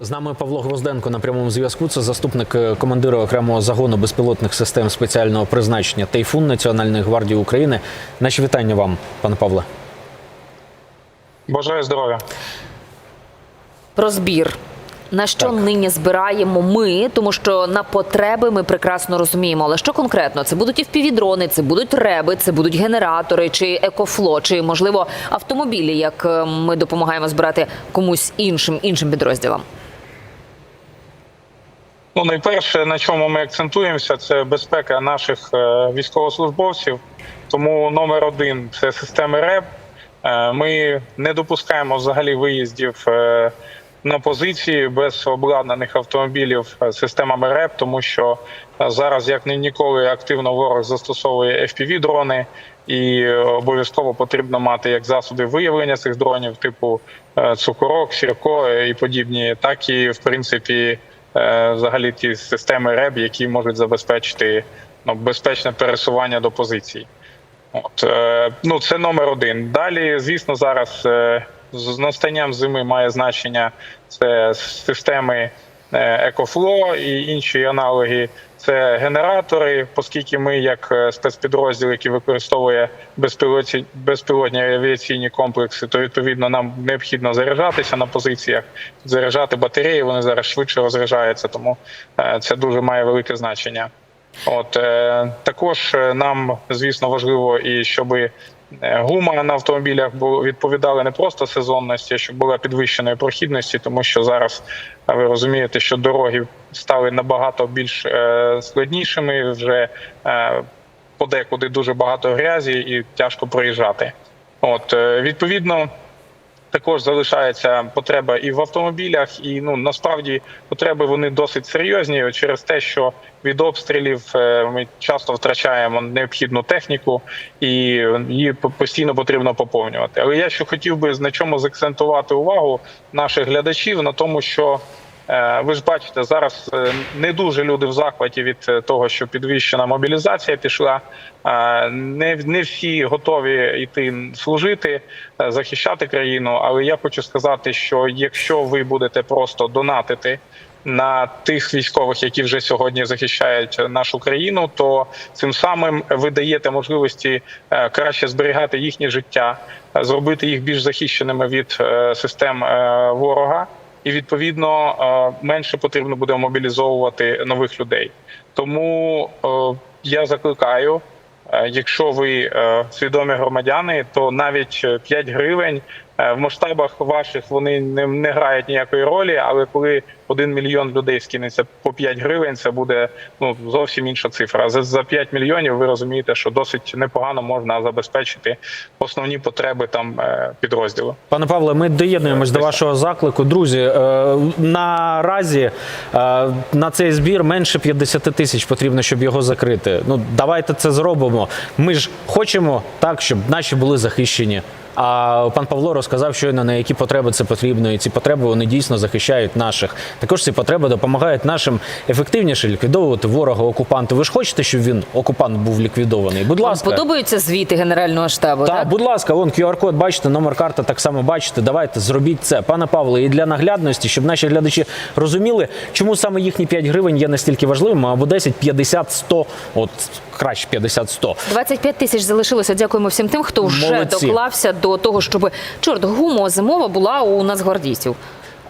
З нами Павло Гвозденко на прямому зв'язку. Це заступник е, командира окремого загону безпілотних систем спеціального призначення Тайфун Національної гвардії України. Наші вітання вам, пане Павле. Бажаю здоров'я. Про збір. На що Так. нині збираємо ми, тому що на потреби ми прекрасно розуміємо. Але що конкретно? Це будуть і впівдрони, це будуть реби, це будуть генератори, чи екофло, чи можливо автомобілі, як е, ми допомагаємо збирати комусь іншим іншим підрозділам. Ну, найперше, на чому ми акцентуємося, це безпека наших е, військовослужбовців. Тому номер один це системи РЕБ. Е, Ми не допускаємо взагалі виїздів е, на позиції без обладнаних автомобілів системами РЕБ, тому що зараз, як ні- ніколи, активно ворог застосовує fpv дрони і обов'язково потрібно мати як засоби виявлення цих дронів, типу цукорок, сірко і подібні, так і в принципі взагалі ті системи РЕБ, які можуть забезпечити ну, безпечне пересування до позицій. От, е, ну, це номер один. Далі, звісно, зараз е, з настанням зими має значення це системи Екофло і інші аналоги. Це генератори, оскільки ми, як е, спецпідрозділ, який використовує безпілотні, безпілотні авіаційні комплекси, то відповідно нам необхідно заряджатися на позиціях, заряджати батареї. Вони зараз швидше розряджаються, тому е, це дуже має велике значення. От е, також е, нам, звісно, важливо і щоб гума на автомобілях відповідала не просто сезонності, а щоб була підвищеної прохідності, тому що зараз е, ви розумієте, що дороги стали набагато більш е, складнішими. Вже е, подекуди дуже багато грязі і тяжко проїжджати. От е, відповідно. Також залишається потреба і в автомобілях, і ну насправді потреби вони досить серйозні через те, що від обстрілів е, ми часто втрачаємо необхідну техніку, і її постійно потрібно поповнювати. Але я ще хотів би на чому закцентувати увагу наших глядачів на тому, що ви ж бачите, зараз е, не дуже люди в захваті від е, того, що підвищена мобілізація пішла. Е, Не, не всі готові йти служити, е, захищати країну. Але я хочу сказати, що якщо ви будете просто донатити на тих військових, які вже сьогодні захищають нашу країну, то цим самим ви даєте можливості е, краще зберігати їхнє життя, е, зробити їх більш захищеними від е, систем е, ворога. І відповідно е, менше потрібно буде мобілізовувати нових людей. Тому е, я закликаю, е, якщо ви свідомі громадяни, то навіть е, 5 гривень в масштабах ваших вони не, не грають ніякої ролі. Але коли один мільйон людей скинеться по 5 гривень, це буде ну зовсім інша цифра. За, за 5 мільйонів ви розумієте, що досить непогано можна забезпечити основні потреби там е, підрозділу. Пане Павле, ми доєднуємось до вашого заклику. Друзі, е, наразі е, на цей збір менше 50 тисяч потрібно, щоб його закрити. Ну давайте це зробимо. Ми ж хочемо так, щоб наші були захищені. А пан Павло розказав щойно на які потреби це потрібно, і ці потреби вони дійсно захищають наших. Також ці потреби допомагають нашим ефективніше ліквідовувати ворога окупанта. Ви ж хочете, щоб він окупант був ліквідований? Будь Вам ласка, подобаються звіти Генерального штабу? так, Так, будь ласка, вон QR-код, бачите, номер карти так само бачите. Давайте зробіть це, пане Павле, і для наглядності, щоб наші глядачі розуміли, чому саме їхні 5 гривень є настільки важливими, або 10, 50, 100, от краще 50, 100. 25 тисяч залишилося. Дякуємо всім тим, хто вже Молодці. доклався до того, щоб чорт гумо зимова була у нацгвардійців.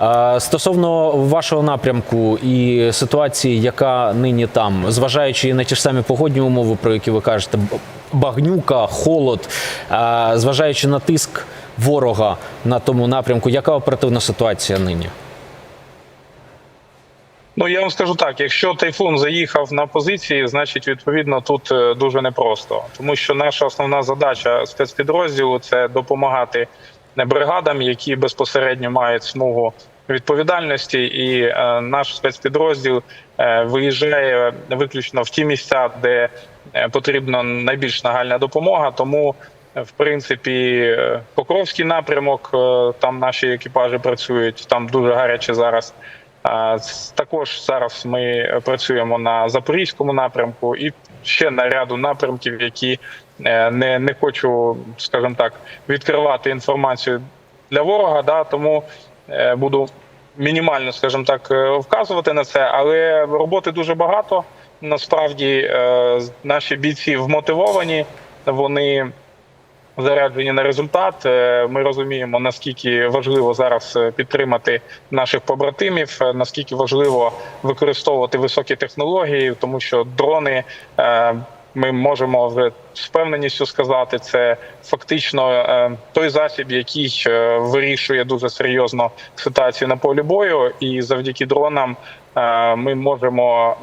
Е, Стосовно вашого напрямку і ситуації, яка нині там, зважаючи на ті ж самі погодні умови, про які ви кажете, багнюка, холод, зважаючи на тиск ворога на тому напрямку, яка оперативна ситуація нині? Ну я вам скажу так: якщо тайфун заїхав на позиції, значить відповідно тут е, дуже непросто, тому що наша основна задача спецпідрозділу це допомагати бригадам, які безпосередньо мають смугу відповідальності, і е, наш спецпідрозділ е, виїжджає виключно в ті місця, де е, потрібна найбільш нагальна допомога. Тому е, в принципі, Покровський напрямок, е, там наші екіпажі працюють, там дуже гаряче зараз. Також зараз ми працюємо на запорізькому напрямку і ще на ряду напрямків, які е, не, не хочу, скажімо так, відкривати інформацію для ворога. Да, тому е, буду мінімально, скажімо так, е, вказувати на це, але роботи дуже багато. Насправді наші бійці вмотивовані, вони заряджені на результат. Е, Ми розуміємо, наскільки важливо зараз е, підтримати наших побратимів, е, наскільки важливо використовувати високі технології, тому що дрони. Ми можемо вже з впевненістю сказати, це фактично той засіб, який вирішує дуже серйозно ситуацію на полі бою, і завдяки дронам ми можемо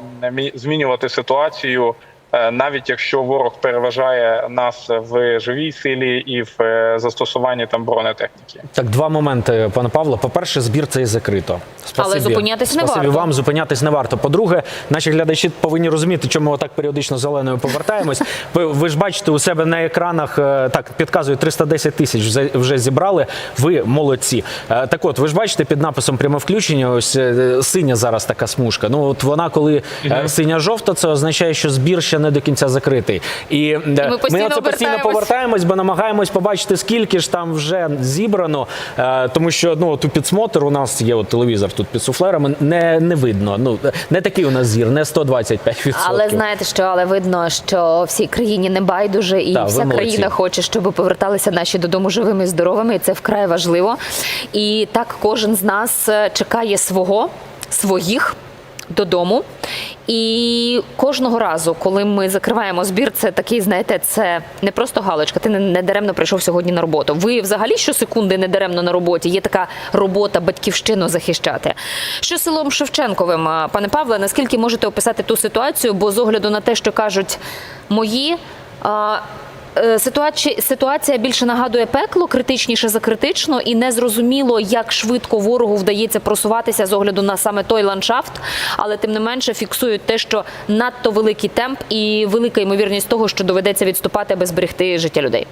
змінювати ситуацію. Е, навіть якщо ворог переважає нас в живій силі і в е, застосуванні там бронетехніки. Так, два моменти, пане Павло. По-перше, збір цей закрито. Але зупинятись не Спасибі варто. вам зупинятись не варто. По-друге, наші глядачі повинні розуміти, чому ми отак періодично зеленою повертаємось. Ви, ви ж бачите у себе на екранах, е, так підказує 310 тисяч вже- вже зібрали. Ви молодці. Так от, ви ж бачите під написом пряме включення. Ось синя зараз така смужка. Ну от вона, коли е, синя-жовта, це означає, що збір ще не до кінця закритий. І, е, ми постійно оце постійно повертаємось, бо намагаємось побачити, скільки ж там вже зібрано. Е, тому що ну от у підсмотр у нас є от телевізор тут під суфлерами. Не, не видно. Ну не такий у нас зір, не 125%. Але знаєте що, але видно, що всій країні не байдуже, і Так, вся країна хоче, щоб поверталися наші додому живими і здоровими. І це вкрай важливо. І так кожен з нас е, чекає свого, своїх додому. І кожного разу, коли ми закриваємо збір, це такий, знаєте, це не просто галочка. Ти не, даремно прийшов сьогодні на роботу. Ви взагалі щосекунди не даремно на роботі. Є така робота батьківщину захищати. Що селом Шевченковим, пане Павле, наскільки можете описати ту ситуацію? Бо з огляду на те, що кажуть мої. Е, Ситуація, більше нагадує пекло, критичніше за критично, і незрозуміло, як швидко ворогу вдається просуватися з огляду на саме той ландшафт, але тим не менше фіксують те, що надто великий темп і велика ймовірність того, що доведеться відступати, аби зберегти життя людей.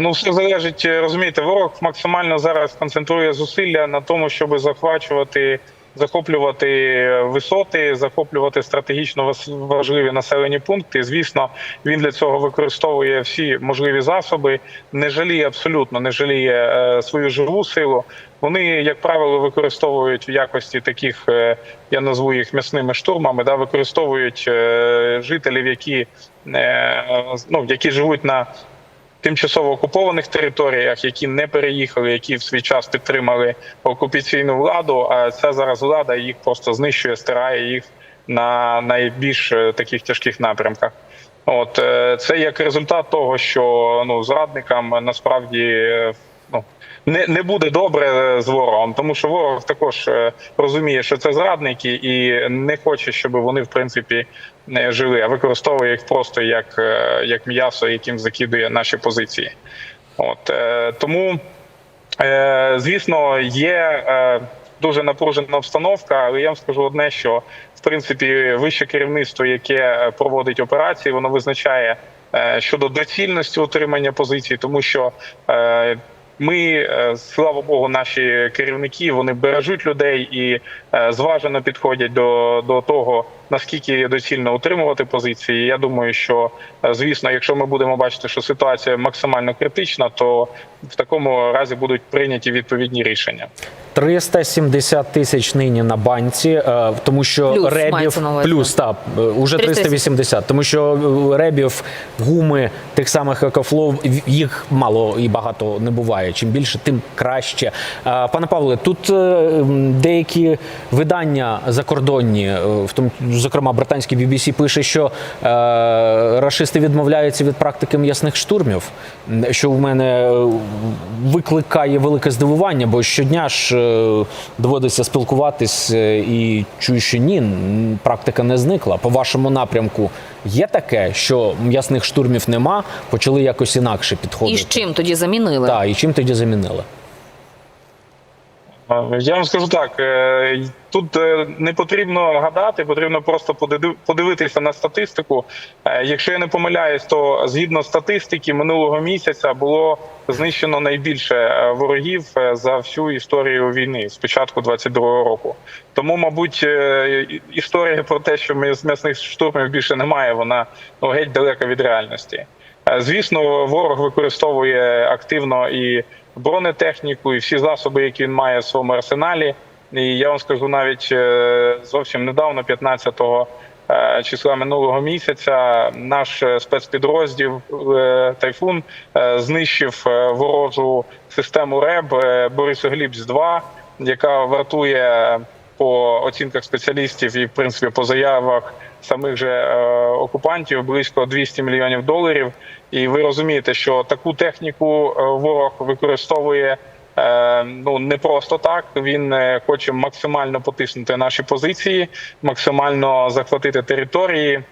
Ну, все залежить, е, розумієте, ворог максимально зараз концентрує зусилля на тому, щоб захвачувати, захоплювати висоти, захоплювати стратегічно важливі населені пункти. Звісно, він для цього використовує всі можливі засоби, не жаліє абсолютно, не жаліє е, свою живу силу. Вони, як правило, використовують в якості таких, е, я назву їх м'ясними штурмами, да, використовують е, жителів, які, ну, які живуть на тимчасово окупованих територіях, які не переїхали, які в свій час підтримали окупаційну владу. А ця зараз влада їх просто знищує, стирає їх на найбільш е, таких тяжких напрямках. От е, це як результат того, що ну зрадникам насправді е, ну. Не не буде добре з ворогом, тому що ворог також розуміє, що це зрадники, і не хоче, щоб вони в принципі не жили, а використовує їх просто як, е, як м'ясо, яким закидує наші позиції. От е, тому, е, звісно, є дуже напружена обстановка, але я вам скажу одне, що в принципі вище керівництво, яке проводить операції, воно визначає щодо доцільності утримання позицій, тому що. Ми, е, слава Богу, наші керівники вони бережуть людей і е, зважено підходять до, до того, наскільки доцільно утримувати позиції. Я думаю, що е, звісно, якщо ми будемо бачити, що ситуація максимально критична, то в такому разі будуть прийняті відповідні рішення. 370 тисяч нині на банці, е, тому що Плюс, ребів плюс так, е, уже 380, тому що е, ребів, гуми тих самих екофлов їх мало і багато не буває. Чим більше, тим краще. Пане Павле, тут деякі видання закордонні, в тому, зокрема, британський BBC пише, що рашисти відмовляються від практики м'ясних штурмів, що в мене викликає велике здивування, бо щодня ж доводиться спілкуватись е, і чую, що ні, практика не зникла. По вашому напрямку є таке, що м'ясних штурмів нема, почали якось інакше І підходити. з чим тоді замінили? Так, і чим тоді замінили? Е, Я вам скажу так: е, тут е, не потрібно гадати, потрібно просто подивитися на статистику. Якщо я не помиляюсь, то згідно статистики минулого місяця було знищено найбільше ворогів за всю історію війни з початку 22-го року. Тому, мабуть, історія про те, що ми з м'ясних штурмів більше немає, вона ну, геть далека від реальності. Звісно, ворог використовує активно і бронетехніку і всі засоби, які він має в своєму арсеналі. І я вам скажу навіть е, зовсім недавно, 15 е, числа минулого місяця, наш е, спецпідрозділ Тайфун знищив ворожу систему РЕБ Борисоглібс 2 яка вартує по оцінках спеціалістів і в принципі по заявах самих же е, окупантів близько 200 мільйонів доларів. І ви розумієте, що таку техніку е, ворог використовує. е, Ну не просто так. Він хоче максимально потиснути наші позиції, максимально захватити території.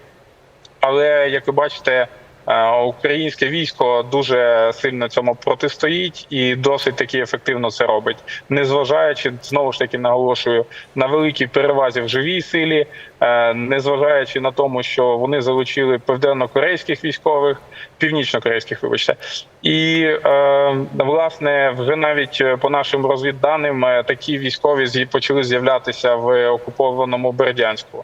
Але як ви бачите, українське військо дуже сильно цьому протистоїть і досить таки ефективно це робить, незважаючи знову ж таки наголошую на великій перевазі в живій силі, е, незважаючи на тому, що вони залучили південно-корейських військових, північно-корейських, вибачте, і е, власне вже навіть е, по нашим розвідданим е, такі військові почали з'являтися в окупованому Бердянську.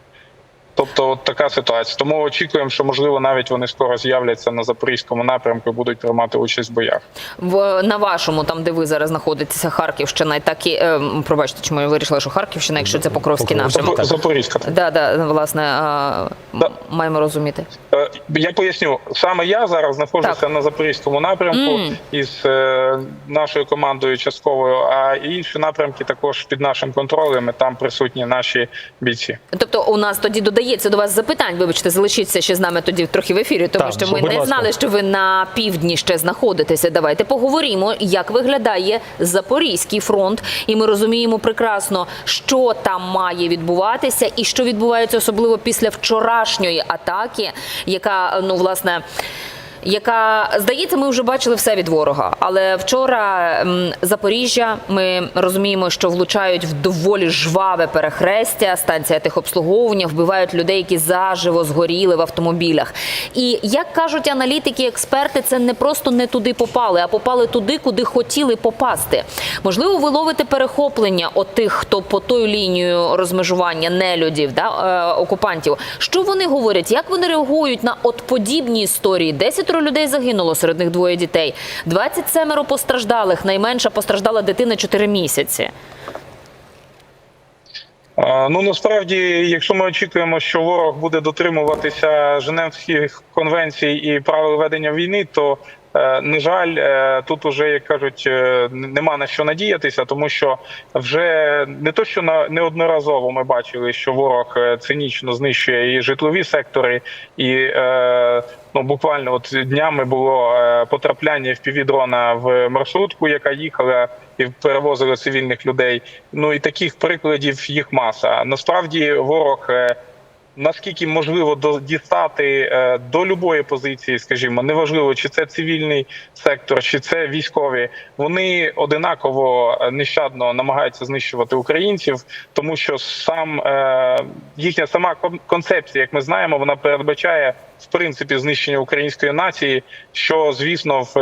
Тобто, от така ситуація. Тому очікуємо, що можливо навіть вони скоро з'являться на запорізькому напрямку і будуть приймати участь в боях. В на вашому, там де ви зараз знаходитеся, Харківщина, і так і е, пробачте, чому я вирішила, що Харківщина, якщо це Покровський напрямок. Запорізька. Запорізька. Да, да, власне, е, Да. маємо розуміти. Е, Я поясню, саме я зараз знаходжуся Так. на запорізькому напрямку Мгм. із е, нашою командою частковою, а інші напрямки також під нашим контролем. і Там присутні наші бійці. Тобто, у нас тоді додається до вас запитань. Вибачте, залишіться ще з нами тоді трохи в ефірі, тому Так, що ми не ласка. знали, що ви на півдні ще знаходитеся. Давайте поговоримо, як виглядає Запорізький фронт, і ми розуміємо прекрасно, що там має відбуватися, і що відбувається особливо після вчорашньої атаки, яка ну власне. Яка здається, ми вже бачили все від ворога. Але вчора Запоріжжя ми розуміємо, що влучають в доволі жваве перехрестя, станція техобслуговування, вбивають людей, які заживо згоріли в автомобілях. І як кажуть аналітики, експерти, це не просто не туди попали, а попали туди, куди хотіли попасти. Можливо, ви ловите перехоплення от тих, хто по тою лінію розмежування нелюдів, да, е, окупантів. Що вони говорять? Як вони реагують на от подібні історії? Десятеро людей загинуло, серед них двоє дітей. 27 постраждалих. Найменша постраждала дитина 4 місяці. Ну насправді, якщо ми очікуємо, що ворог буде дотримуватися Женевських конвенцій і правил ведення війни, то на жаль, е, тут уже як кажуть, е, нема на що надіятися, тому що вже не то, що на неодноразово ми бачили, що ворог е, цинічно знищує і житлові сектори, і е, ну буквально от днями було е, потрапляння впівдрона в маршрутку, яка їхала і перевозили цивільних людей. Ну і таких прикладів їх маса. Насправді ворог. Наскільки можливо дістати е, до любої позиції, скажімо, неважливо, чи це цивільний сектор, чи це військові, вони одинаково е, нещадно намагаються знищувати українців, тому що сам е, їхня сама кон- концепція, як ми знаємо, вона передбачає в принципі знищення української нації, що звісно в,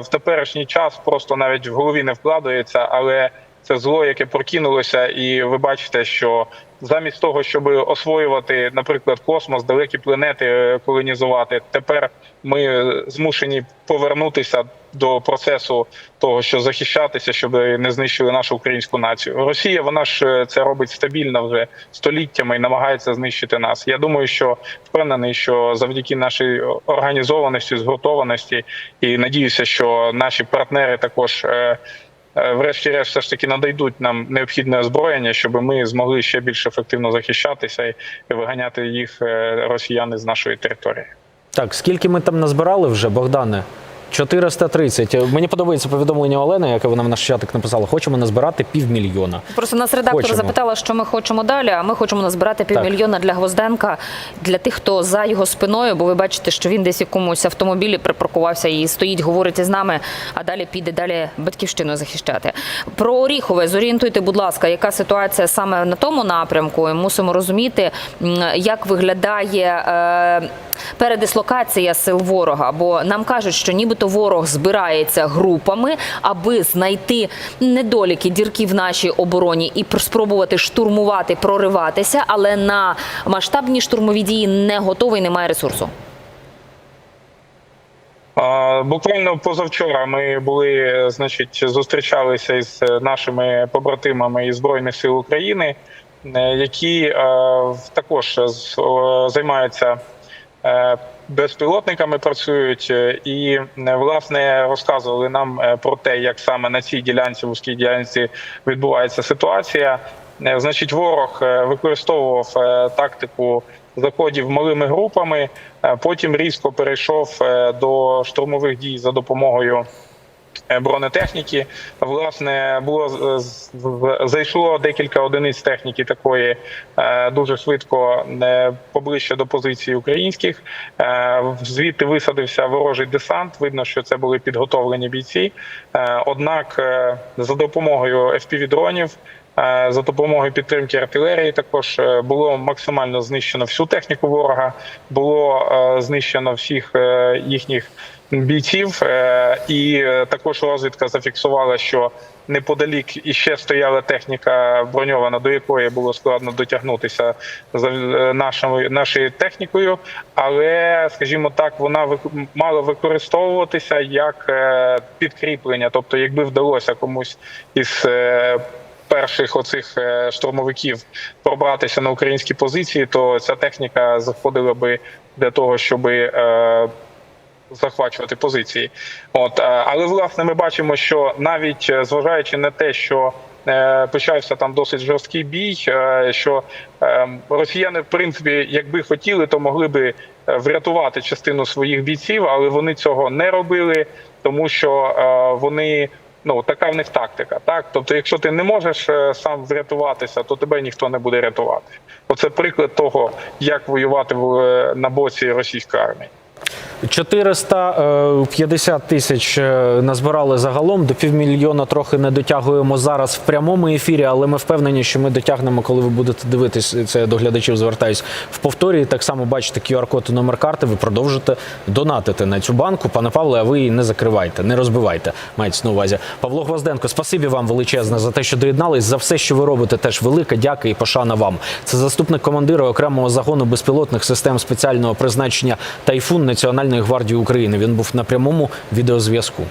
в теперішній час просто навіть в голові не вкладається, але це зло, яке прокинулося, і ви бачите, що замість того, щоб освоювати, наприклад, космос, далекі планети е, колонізувати, тепер ми е, змушені повернутися до процесу того, що захищатися, щоб не знищили нашу українську націю. Росія вона ж е, це робить стабільно вже століттями і намагається знищити нас. Я думаю, що впевнений, що завдяки нашій організованості, згуртованості, і надіюся, що наші партнери також. Е, Врешті-решт, все ж таки надайдуть нам необхідне озброєння, щоб ми змогли ще більш ефективно захищатися і виганяти їх е, росіяни з нашої території. Так, скільки ми там назбирали вже, Богдане? 430. Мені подобається повідомлення Олени, яке вона в наш чатик написала. Хочемо назбирати півмільйона. Просто нас редактор Хочемо. запитала, що ми хочемо далі. А ми хочемо назбирати півмільйона для Гвозденка для тих, хто за його спиною. Бо ви бачите, що він десь в якомусь автомобілі припаркувався і стоїть, говорить із нами, а далі піде далі батьківщину захищати. Про Оріхове зорієнтуйте, будь ласка, яка ситуація саме на тому напрямку. Мусимо розуміти, як виглядає е, передислокація сил ворога. Бо нам кажуть, що нібито ворог збирається групами, аби знайти недоліки, дірки в нашій обороні і спробувати штурмувати, прориватися, але на масштабні штурмові дії не готовий, немає ресурсу. Буквально позавчора ми були, значить, зустрічалися із нашими побратимами із Збройних сил України, е, які е, також займаються безпілотниками, працюють е, і е, власне розказували нам е, про те, як саме на цій ділянці, вузькій ділянці відбувається ситуація. Е, Значить, ворог е, використовував е, тактику заходів малими групами. е, Потім різко перейшов е, до штурмових дій за допомогою е, бронетехніки. Власне, було зайшло декілька одиниць техніки такої е, дуже швидко е, поближче до позиції українських. Е, Звідти висадився ворожий десант. Видно, що це були підготовлені бійці. Е, Однак, е, за допомогою FPV-дронів Е, За допомогою підтримки артилерії також е, було максимально знищено всю техніку ворога, було е, знищено всіх е, їхніх бійців, е, і е, також розвідка зафіксувала, що неподалік іще стояла техніка броньована, до якої було складно дотягнутися за е, нашою нашою технікою, але, скажімо так, вона мала використовуватися як е, підкріплення. Тобто, якби вдалося комусь із е, перших оцих е, штурмовиків пробратися на українські позиції, то ця техніка заходила би для того, щоб е, захвачувати позиції. От е, але власне ми бачимо, що навіть зважаючи на те, що почався там досить жорсткий бій, що росіяни, в принципі, якби хотіли, то могли би врятувати частину своїх бійців, але вони цього не робили, тому що вони. Ну, така в них тактика. Так, тобто, якщо ти не можеш е, сам врятуватися, то тебе ніхто не буде рятувати. Оце приклад того, як воювати в, е, на боці російської армії. 450 тисяч е, назбирали загалом. До півмільйона трохи не дотягуємо зараз в прямому ефірі, але ми впевнені, що ми дотягнемо, коли ви будете дивитись. Це до глядачів звертаюсь в повторі. Так само бачите QR-код і номер карти. Ви продовжите донатити на цю банку. Пане Павле, а ви її не закривайте, не розбивайте. Мається на увазі. Павло Гвозденко, спасибі вам величезне за те, що доєднались. За все, що ви робите, теж велика дяка і пошана вам. Це заступник командира окремого загону безпілотних систем спеціального призначення Тайфун Національної гвардії України. Він був на прямому відеозв'язку.